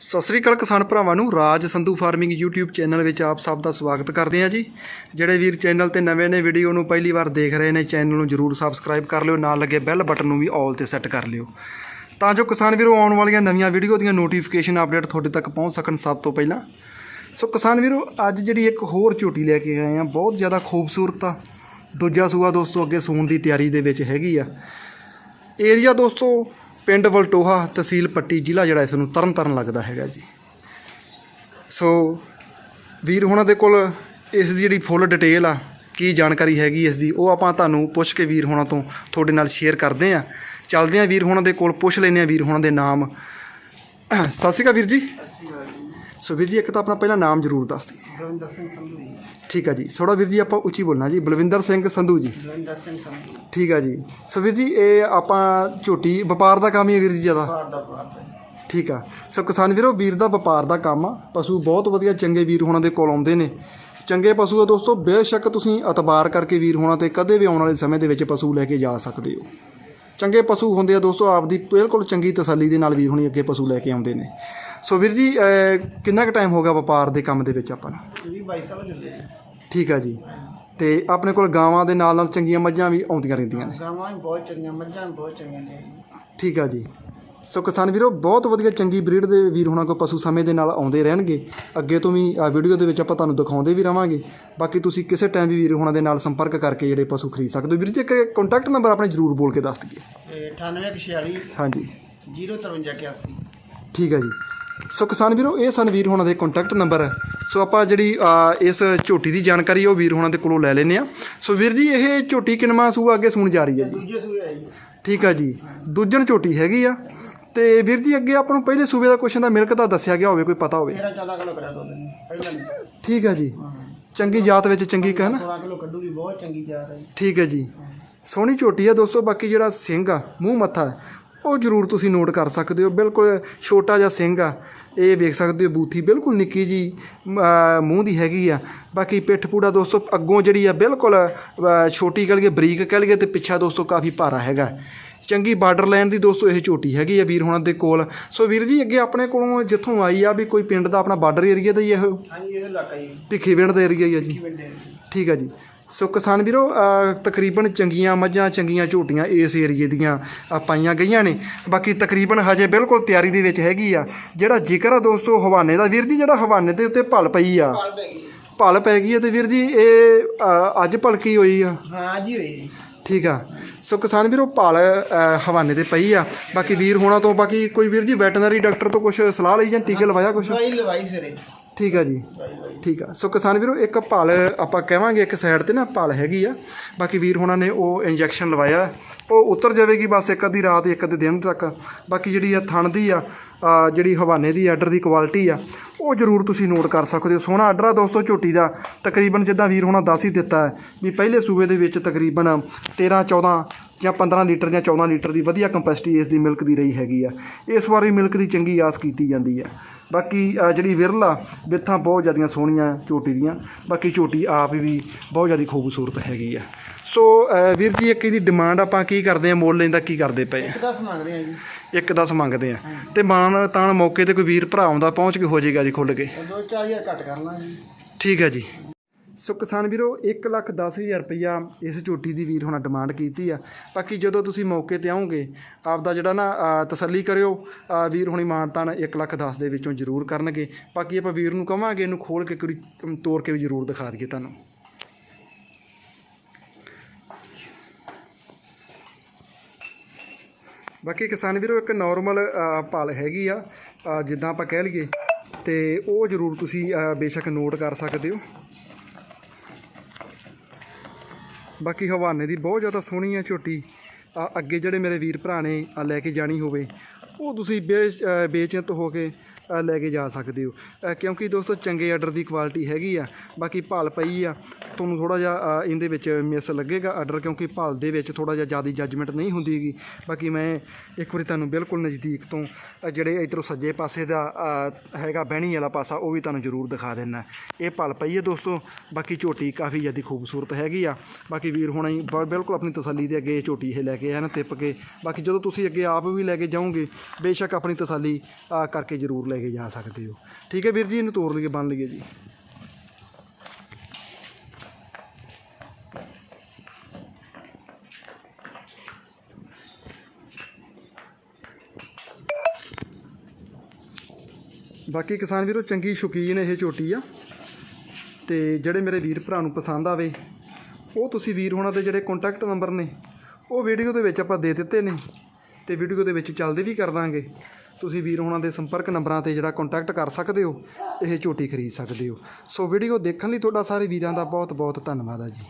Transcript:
ਸਤਿ ਸ੍ਰੀ ਅਕਾਲ ਕਿਸਾਨ ਭਰਾਵਾਂ ਨੂੰ, Raj Sandhu farming YouTube channel ਵਿੱਚ ਆਪ ਸਭ ਦਾ ਸਵਾਗਤ ਕਰਦੇ ਹਾਂ ਜੀ। ਜਿਹੜੇ ਵੀਰ ਚੈਨਲ ਤੇ ਨਵੇਂ ਨੇ, ਵੀਡੀਓ ਨੂੰ ਪਹਿਲੀ ਵਾਰ ਦੇਖ ਰਹੇ ਨੇ, ਚੈਨਲ ਨੂੰ ਜਰੂਰ ਸਬਸਕ੍ਰਾਈਬ ਕਰ ਲਿਓ, ਨਾਲ ਲੱਗੇ ਬੈਲ ਬਟਨ ਨੂੰ ਵੀ ਆਲ ਤੇ ਸੈੱਟ ਕਰ ਲਿਓ। ਤਾਂ ਜੋ ਕਿਸਾਨ ਵੀਰੋ, ਆਉਣ ਵਾਲੀਆਂ ਨਵੀਆਂ ਵੀਡੀਓ ਦੀਆਂ ਨੋਟੀਫਿਕੇਸ਼ਨ ਅਪਡੇਟ ਤੁਹਾਡੇ ਤੱਕ ਪਹੁੰਚ ਸਕਣ ਸਭ ਤੋਂ ਪਹਿਲਾਂ। ਸੋ ਕਿਸਾਨ ਵੀਰੋ, ਅੱਜ ਜਿਹੜੀ ਇੱਕ ਹੋਰ ਝੋਟੀ ਲੈ ਕੇ ਆਏ ਆ ਬਹੁਤ ਜ਼ਿਆਦਾ ਖੂਬਸੂਰਤ ਆ। ਦੂਜਾ ਸੂਆ ਦੋਸਤੋ, ਅੱਗੇ ਸੂਣ ਦੀ ਤਿਆਰੀ ਦੇ ਵਿੱਚ ਹੈਗੀ ਆ। ਏਰੀਆ ਦੋਸਤੋ ਪਿੰਡ ਵਲਟੋਹਾ ਤਹਿਸੀਲ ਪੱਟੀ ਜ਼ਿਲ੍ਹਾ ਜਿਹੜਾ ਇਸ ਨੂੰ ਤਰਨ ਤਾਰਨ ਲੱਗਦਾ ਹੈਗਾ ਜੀ। ਸੋ ਵੀਰ ਹੁਣਾਂ ਦੇ ਕੋਲ ਇਸ ਦੀ ਜਿਹੜੀ ਫੁੱਲ ਡਿਟੇਲ ਆ, ਕੀ ਜਾਣਕਾਰੀ ਹੈਗੀ ਇਸ ਦੀ, ਉਹ ਆਪਾਂ ਤੁਹਾਨੂੰ ਪੁੱਛ ਕੇ ਵੀਰ ਹੋਣਾ ਤੋਂ ਤੁਹਾਡੇ ਨਾਲ ਸ਼ੇਅਰ ਕਰਦੇ ਆ। ਚੱਲਦੇ ਆ ਵੀਰ ਹੁਣਾਂ ਦੇ ਕੋਲ, ਪੁੱਛ ਲੈਂਦੇ ਆ ਵੀਰ ਹੁਣਾਂ ਦੇ ਨਾਮ। ਸਤਿ ਸ਼੍ਰੀ ਅਕਾਲ ਵੀਰ ਜੀ। ਸੋ ਵੀਰ ਜੀ ਇੱਕ ਤਾਂ ਆਪਣਾ ਪਹਿਲਾਂ ਨਾਮ ਜ਼ਰੂਰ ਦੱਸ ਦਿਓ। ਬਲਵਿੰਦਰ ਸਿੰਘ ਸੰਧੂ ਜੀ। ਠੀਕ ਆ ਜੀ। ਥੋੜਾ ਵੀਰ ਜੀ ਆਪਾਂ ਉੱਚੀ ਬੋਲਣਾ ਜੀ। ਬਲਵਿੰਦਰ ਸਿੰਘ ਸੰਧੂ ਜੀ। ਬਲਵਿੰਦਰ ਸਿੰਘ ਸੰਧੂ ਠੀਕ ਆ ਜੀ। ਸੋ ਵੀਰ ਜੀ ਇਹ ਆਪਾਂ ਝੋਟੀ ਵਪਾਰ ਦਾ ਕੰਮ ਹੀ ਹੈ ਵੀਰ ਜੀ ਜ਼ਿਆਦਾ? ਬਾਹਰ ਦਾ ਬਾਹਰ ਦਾ। ਠੀਕ ਆ। ਸੋ ਕਿਸਾਨ ਵੀਰੋ ਵੀਰ ਦਾ ਵਪਾਰ ਦਾ ਕੰਮ ਆ। ਪਸ਼ੂ ਬਹੁਤ ਵਧੀਆ ਚੰਗੇ ਵੀਰ ਹੋਣਾ ਦੇ ਕੋਲ ਆਉਂਦੇ ਨੇ। ਚੰਗੇ ਪਸ਼ੂ ਆ ਦੋਸਤੋ ਬੇਸ਼ੱਕ ਤੁਸੀਂ ਇਤਬਾਰ ਕਰਕੇ ਵੀਰ ਹੋਣਾ ਤੇ ਕਦੇ ਵੀ ਆਉਣ ਵਾਲੇ ਸਮੇਂ ਦੇ ਵਿੱਚ ਪਸ਼ੂ ਲੈ ਕੇ ਜਾ ਸਕਦੇ ਹੋ। ਚੰਗੇ ਪਸ਼ੂ ਹੁੰਦੇ ਆ ਦੋਸਤੋ ਆਪਦੀ ਬਿਲਕੁਲ ਚੰਗੀ ਤਸੱਲੀ ਦੇ ਨਾਲ ਵੀਰ ਹੁਣੀ ਅੱਗੇ ਪਸ਼ੂ ਲੈ ਕੇ ਆਉਂਦੇ ਨੇ। ਸੋ ਵੀਰ ਜੀ ਅਹ, ਕਿੰਨਾ ਕੁ ਟਾਈਮ ਹੋ ਗਿਆ ਵਪਾਰ ਦੇ ਕੰਮ ਦੇ ਵਿੱਚ ਆਪਾਂ ਨੂੰ? ਇਹ ਵੀ 22 ਸਾਲ ਚੱਲੇ ਜੀ। ਠੀਕ ਆ ਜੀ। ਤੇ ਆਪਣੇ ਕੋਲ ਗਾਵਾਂ ਦੇ ਨਾਲ ਨਾਲ ਚੰਗੀਆਂ ਮੱਝਾਂ ਵੀ ਆਉਂਦੀਆਂ ਰਹਿੰਦੀਆਂ ਨੇ। ਗਾਵਾਂ ਵੀ ਬਹੁਤ ਚੰਗੀਆਂ ਮੱਝਾਂ ਵੀ ਬਹੁਤ ਚੰਗੀਆਂ ਨੇ। ਠੀਕ ਆ ਜੀ। ਸੋ ਕਿਸਾਨ ਵੀਰੋ ਬਹੁਤ ਵਧੀਆ ਚੰਗੀ ਬਰੀਡ ਦੇ ਵੀਰ ਹੋਣਾ ਕੋ ਪਸ਼ੂ ਸਮੇਂ ਦੇ ਨਾਲ ਆਉਂਦੇ ਰਹਿਣਗੇ। ਅੱਗੇ ਤੋਂ ਵੀ ਆ ਵੀਡੀਓ ਦੇ ਵਿੱਚ ਆਪਾਂ ਤੁਹਾਨੂੰ ਦਿਖਾਉਂਦੇ ਵੀ ਰਵਾਂਗੇ। ਬਾਕੀ ਤੁਸੀਂ ਕਿਸੇ ਟਾਈਮ ਵੀ ਵੀਰ ਹੋਣਾ ਦੇ ਨਾਲ ਸੰਪਰਕ ਕਰਕੇ ਜਿਹੜੇ ਪਸ਼ੂ ਖਰੀਦ ਸਕਦੇ ਹੋ। ਵੀਰ ਜੀ ਇੱਕ ਕੰਟੈਕਟ ਨੰਬਰ ਆਪਣੇ ਜਰੂਰ ਬੋਲ ਕੇ ਦੱਸ ਦਈਏ। ਤੇ 9846 ਹਾਂਜੀ। 05381 ਠੀਕ ਹੈ ਜੀ। ਸੋ ਕਿਸਾਨ ਵੀਰੋ ਇਹ ਸਨ ਵੀਰ ਹੋਣਾ ਦੇ ਕੰਟੈਕਟ ਨੰਬਰ ਸੋ ਆਪਾਂ ਜਿਹੜੀ ਇਸ ਝੋਟੀ ਦੀ ਜਾਣਕਾਰੀ ਉਹ ਵੀਰ ਹੋਣਾ ਦੇ ਕੋਲੋਂ ਲੈ ਲੈਨੇ ਆ ਸੋ ਵੀਰ ਜੀ ਇਹ ਝੋਟੀ ਕਿਨਮਾ ਸੂਆ ਅੱਗੇ ਸੁਣ ਜਾ ਰਹੀ ਹੈ ਜੀ? ਠੀਕ ਆ ਜੀ। ਦੂਜਣ ਝੋਟੀ ਹੈਗੀ ਆ। ਤੇ ਵੀਰ ਜੀ ਅੱਗੇ ਆਪਾਂ ਨੂੰ ਪਹਿਲੇ ਸੂਬੇ ਦਾ ਕੁਐਸਚਨ ਦਾ ਮਿਲਕ ਦਾ ਦੱਸਿਆ ਗਿਆ ਹੋਵੇ ਕੋਈ ਪਤਾ ਹੋਵੇ। 13 14 ਕਿਲੋ ਕਰਿਆ ਦੋ ਦਿਨ। ਪਹਿਲਾਂ ਨਹੀਂ। ਠੀਕ ਆ ਜੀ। ਚੰਗੀ ਜਾਤ ਵਿੱਚ ਚੰਗੀ ਕਹਿ ਨਾ 16 ਕਿਲੋ ਕੱਢੂਗੀ ਬਹੁਤ ਚੰਗੀ ਜਾਤ ਹੈ ਜੀ। ਠੀਕ ਹੈ ਜੀ। ਸੋਹਣੀ ਝੋਟੀ ਆ ਦੋਸਤੋ ਬਾਕੀ ਜਿਹੜਾ ਸਿੰਘ ਆ ਮੂੰਹ ਮੱਥਾ ਉਹ ਜ਼ਰੂਰ ਤੁਸੀਂ ਨੋਟ ਕਰ ਸਕਦੇ ਹੋ। ਬਿਲਕੁਲ ਛੋਟਾ ਜਿਹਾ ਸਿੰਘ ਆ। ਇਹ ਵੇਖ ਸਕਦੇ ਹੋ ਬੂਥੀ ਬਿਲਕੁਲ ਨਿੱਕੀ ਜੀ ਮੂੰਹ ਦੀ ਹੈਗੀ ਆ। ਬਾਕੀ ਪਿੱਠ ਪੂੜਾ ਦੋਸਤੋ ਅੱਗੋਂ ਜਿਹੜੀ ਆ ਬਿਲਕੁਲ ਛੋਟੀ ਕਹਿ ਲਈਏ ਬਰੀਕ ਕਹਿ ਲਈਏ ਤੇ ਪਿੱਛਾ ਦੋਸਤੋ ਕਾਫੀ ਭਾਰਾ ਹੈਗਾ। ਚੰਗੀ ਬਾਰਡਰ ਲਾਈਨ ਦੀ ਦੋਸਤੋ ਇਹ ਝੋਟੀ ਹੈਗੀ ਆ ਵੀਰ ਹੁਣਾਂ ਦੇ ਕੋਲ। ਸੋ ਵੀਰ ਜੀ ਅੱਗੇ ਆਪਣੇ ਕੋਲੋਂ ਜਿੱਥੋਂ ਆਈ ਆ ਵੀ ਕੋਈ ਪਿੰਡ ਦਾ ਆਪਣਾ ਬਾਰਡਰ ਏਰੀਆ ਦਾ ਹੀ ਇਹ? ਹਾਂਜੀ ਇਹ ਇਲਾਕਾ ਜੀ ਭਿੱਖੀਵਿੰਡ ਦਾ ਏਰੀਆ ਹੀ ਆ ਜੀ। ਪਿੰਡ ਠੀਕ ਹੈ ਜੀ। ਸੋ ਕਿਸਾਨ ਵੀਰੋ ਤਕਰੀਬਨ ਚੰਗੀਆਂ ਮੱਝਾਂ ਚੰਗੀਆਂ ਝੋਟੀਆਂ ਇਸ ਏਰੀਏ ਦੀਆਂ ਪਾਈਆਂ ਗਈਆਂ ਨੇ। ਬਾਕੀ ਤਕਰੀਬਨ ਹਜੇ ਬਿਲਕੁਲ ਤਿਆਰੀ ਦੇ ਵਿੱਚ ਹੈਗੀ ਆ। ਜਿਹੜਾ ਜ਼ਿਕਰ ਆ ਦੋਸਤੋ ਹਵਾਨੇ ਦਾ। ਵੀਰ ਜੀ ਜਿਹੜਾ ਹਵਾਨੇ ਦੇ ਉੱਤੇ ਭਲ ਪਈ ਆ। ਭਲ ਪੈ ਗਈ ਹੈ ਤੇ ਵੀਰ ਜੀ ਇਹ ਅੱਜ ਭਲਕੀ ਹੋਈ ਆ? ਹਾਂ ਜੀ ਹੋਈ ਠੀਕ ਆ। ਸੋ ਕਿਸਾਨ ਵੀਰੋ ਭਲ ਹਵਾਨੇ ਤੇ ਪਈ ਆ। ਬਾਕੀ ਵੀਰ ਹੋਣਾ ਤੋਂ ਬਾਕੀ ਕੋਈ ਵੀਰ ਜੀ ਵੈਟਰਨਰੀ ਡਾਕਟਰ ਤੋਂ ਕੁਝ ਸਲਾਹ ਲਈ ਜਾਂ ਟੀਕੇ ਲਵਾਇਆ ਕੁਝ ਦਵਾਈ ਲਵਾਈ ਸਿਰੇ ਠੀਕ ਆ ਜੀ। ਠੀਕ ਆ। ਸੋ ਕਿਸਾਨ ਵੀਰੋ, ਇੱਕ ਭਲ ਆਪਾਂ ਕਹਾਂਗੇ, ਇੱਕ ਸਾਈਡ ਤੇ ਨਾ ਭਲ ਹੈਗੀ ਆ। ਬਾਕੀ ਵੀਰ ਹੁਣਾਂ ਨੇ ਉਹ ਇੰਜੈਕਸ਼ਨ ਲਵਾਇਆ। ਉਹ ਉਤਰ ਜਾਵੇਗੀ ਬਸ ਇੱਕ ਅੱਧੀ ਰਾਤ, ਇੱਕ ਅੱਧੇ ਦਿਨ ਤੱਕ। ਬਾਕੀ ਜਿਹੜੀ ਆ ਥਣ ਦੀ ਆ ਜਿਹੜੀ ਹਵਾਨੇ ਦੀ ਆਰਡਰ ਦੀ ਕੁਆਲਿਟੀ ਆ, ਉਹ ਜ਼ਰੂਰ ਤੁਸੀਂ ਨੋਟ ਕਰ ਸਕਦੇ ਹੋ। ਸੋਹਣਾ ਆਰਡਰ ਆ ਦੋਸਤੋ, ਝੋਟੀ ਦਾ। ਤਕਰੀਬਨ ਜਿੱਦਾਂ ਵੀਰ ਹੋਣਾ ਦੱਸ ਹੀ ਦਿੱਤਾ ਵੀ ਪਹਿਲੇ ਸੂਬੇ ਦੇ ਵਿੱਚ ਤਕਰੀਬਨ 13 14 ਜਾਂ 15 ਲੀਟਰ ਜਾਂ 14 ਲੀਟਰ ਦੀ ਵਧੀਆ ਕੰਪੈਸਿਟੀ ਇਸ ਦੀ ਮਿਲਕ ਦੀ ਰਹੀ ਹੈਗੀ ਆ। ਇਸ ਵਾਰੀ ਮਿਲਕ ਦੀ ਚੰਗੀ ਆਸ ਕੀਤੀ ਜਾਂਦੀ ਆ। ਬਾਕੀ ਜਿਹੜੀ ਵਿਰਲਾ ਬਿੱਥਾਂ ਬਹੁਤ ਜ਼ਿਆਦੀਆਂ ਸੋਹਣੀਆਂ ਝੋਟੀ ਦੀਆਂ। ਬਾਕੀ ਝੋਟੀ ਆਪ ਵੀ ਬਹੁਤ ਜ਼ਿਆਦਾ ਖੂਬਸੂਰਤ ਹੈਗੀ ਆ। ਸੋ ਵੀਰ ਜੀ ਇੱਕ ਇਹਦੀ ਡਿਮਾਂਡ ਆਪਾਂ ਕੀ ਕਰਦੇ ਆ? ਮੁੱਲ ਲੈਂਦਾ ਕੀ ਕਰਦੇ ਪਏ? ਆ? ਇੱਕ ਦਸ ਮੰਗਦੇ ਆ ਜੀ। ਇੱਕ 10 ਮੰਗਦੇ ਆ। ਤੇ ਮਾਨ ਤਾਂ ਮੌਕੇ ਤੇ ਕੋਈ ਵੀਰ ਭਰਾ ਆਉਂਦਾ ਪਹੁੰਚ ਕੇ ਹੋ ਜਾਏਗਾ ਜੀ ਖੁੱਲ ਕੇ। ਦੋ ਚਾਰ ਹਜ਼ਾਰ ਘੱਟ ਕਰ ਲਾਂਗੇ। ਜੀ ਠੀਕ ਹੈ ਜੀ। ਸੋ ਕਿਸਾਨ ਵੀਰੋ 1 ਲੱਖ 10 ਹਜ਼ਾਰ ਰੁਪਈਆ ਇਸ ਝੋਟੀ ਦੀ ਵੀਰ ਹੋਣਾ ਡਿਮਾਂਡ ਕੀਤੀ ਆ। ਬਾਕੀ ਜਦੋਂ ਤੁਸੀਂ ਮੌਕੇ ਤੇ ਆਓਗੇ, ਆਪਦਾ ਜਿਹੜਾ ਨਾ ਤਸੱਲੀ ਕਰਿਓ ਵੀਰ ਹੁਣੀ ਮਾਨਤਾਨ 1 ਲੱਖ 10 ਦੇ ਵਿੱਚੋਂ ਜ਼ਰੂਰ ਕਰਨਗੇ। ਬਾਕੀ ਆਪਾਂ ਵੀਰ ਨੂੰ ਕਵਾਂਗੇ, ਇਹਨੂੰ ਖੋਲ ਕੇ ਕੋਈ ਤੋੜ ਕੇ ਵੀ ਜ਼ਰੂਰ ਦਿਖਾ ਦਈਏ ਤੁਹਾਨੂੰ। ਬਾਕੀ ਕਿਸਾਨ ਵੀਰੋ, ਇੱਕ ਨਾਰਮਲ ਭਾਲ ਹੈਗੀ ਆ ਜਿੱਦਾਂ ਆਪਾਂ ਕਹਿ ਲਈਏ, ਤੇ ਉਹ ਜ਼ਰੂਰ ਤੁਸੀਂ ਬੇਸ਼ੱਕ ਨੋਟ ਕਰ ਸਕਦੇ ਹੋ। ਬਾਕੀ ਹਵਾਨੇ ਦੀ ਬਹੁਤ ਜ਼ਿਆਦਾ ਸੋਹਣੀ ਆ ਝੋਟੀ। ਆ ਅੱਗੇ ਜਿਹੜੇ ਮੇਰੇ ਵੀਰ ਭਰਾ ਨੇ ਆ ਲੈ ਕੇ ਜਾਣੀ ਹੋਵੇ। ਉਹ ਤੁਸੀਂ ਬੇ- ਬੇਚਿੰਤ ਹੋ ਕੇ ਲੈ ਕੇ ਜਾ ਸਕਦੇ ਹੋ। ਕਿਉਂਕਿ ਦੋਸਤੋ ਚੰਗੇ ਆਰਡਰ ਦੀ ਕੁਆਲਿਟੀ ਹੈਗੀ ਆ, ਬਾਕੀ ਭਾਲ ਪਈ ਆ। ਤੁਹਾਨੂੰ ਥੋੜਾ ਜਿਹਾ ਇਹਦੇ ਵਿੱਚ ਮਿਸ ਲੱਗੇਗਾ ਆਰਡਰ ਕਿਉਂਕਿ ਭਾਲ ਦੇ ਵਿੱਚ ਥੋੜਾ ਜਿਹਾ ਜ਼ਿਆਦਾ ਜੱਜਮੈਂਟ ਨਹੀਂ ਹੁੰਦੀਗੀ ਬਾਕੀ ਮੈਂ ਇੱਕ ਵਾਰੀ ਤੁਹਾਨੂੰ ਬਿਲਕੁਲ ਨਜ਼ਦੀਕ ਤੋਂ ਜਿਹੜੇ ਇਧਰੋਂ ਸੱਜੇ ਪਾਸੇ ਦਾ ਹੈਗਾ ਬਹਿਣੀ ਵਾਲਾ ਪਾਸਾ, ਉਹ ਵੀ ਤੁਹਾਨੂੰ ਜ਼ਰੂਰ ਦਿਖਾ ਦੇਣਾ ਇਹ ਭਲ ਪਈ ਹੈ ਦੋਸਤੋ, ਬਾਕੀ ਝੋਟੀ ਕਾਫੀ ਜ਼ਿਆਦਾ ਖੂਬਸੂਰਤ ਹੈਗੀ ਆ। ਬਾਕੀ ਵੀਰ ਹੋਣਾ ਹੀ ਬਿਲਕੁਲ ਆਪਣੀ ਤਸੱਲੀ ਦੇ ਅੱਗੇ ਝੋਟੀ ਇਹ ਲੈ ਕੇ ਆਏ ਨਾ ਤਿੱਪ ਕੇ। ਬਾਕੀ ਜਦੋਂ ਤੁਸੀਂ ਅੱਗੇ ਆਪ ਵੀ ਲੈ ਕੇ ਜਾਓਗੇ, ਬੇਸ਼ੱਕ ਆਪਣੀ ਤਸੱਲੀ ਕਰਕੇ ਜ਼ਰੂਰ ਲੈ ਲੈ ਕੇ ਜਾ ਸਕਦੇ ਹੋ। ਠੀਕ ਹੈ ਵੀਰ ਜੀ, ਇਹਨੂੰ ਤੋੜ ਲਈਏ ਬੰਨ ਲਈਏ ਜੀ। ਬਾਕੀ ਕਿਸਾਨ ਵੀਰੋ, ਚੰਗੀ ਸ਼ੌਕੀਨ ਇਹ ਝੋਟੀ ਆ। ਤੇ ਜਿਹੜੇ ਮੇਰੇ ਵੀਰ ਭਰਾ ਨੂੰ ਪਸੰਦ ਆਵੇ, ਉਹ ਤੁਸੀਂ ਵੀਰ ਹੋਣਾ ਦੇ ਜਿਹੜੇ ਕੰਟੈਕਟ ਨੰਬਰ ਨੇ, ਉਹ ਵੀਡੀਓ ਦੇ ਵਿੱਚ ਆਪਾਂ ਦੇ ਦਿੱਤੇ ਨੇ। ਤੇ ਵੀਡੀਓ ਦੇ ਵਿੱਚ ਚੱਲਦੇ ਵੀ ਕਰ ਦਾਂਗੇ। ਤੁਸੀਂ ਵੀਰ ਹੋਣਾ ਦੇ ਸੰਪਰਕ ਨੰਬਰਾਂ ਤੇ ਜਿਹੜਾ ਕੰਟੈਕਟ ਕਰ ਸਕਦੇ ਹੋ, ਇਹ ਝੋਟੀ ਖਰੀਦ ਸਕਦੇ ਹੋ। ਸੋ ਵੀਡੀਓ ਦੇਖਣ ਲਈ ਤੁਹਾਡਾ ਸਾਰੇ ਵੀਰਾਂ ਦਾ ਬਹੁਤ ਬਹੁਤ ਧੰਨਵਾਦ ਆ ਜੀ।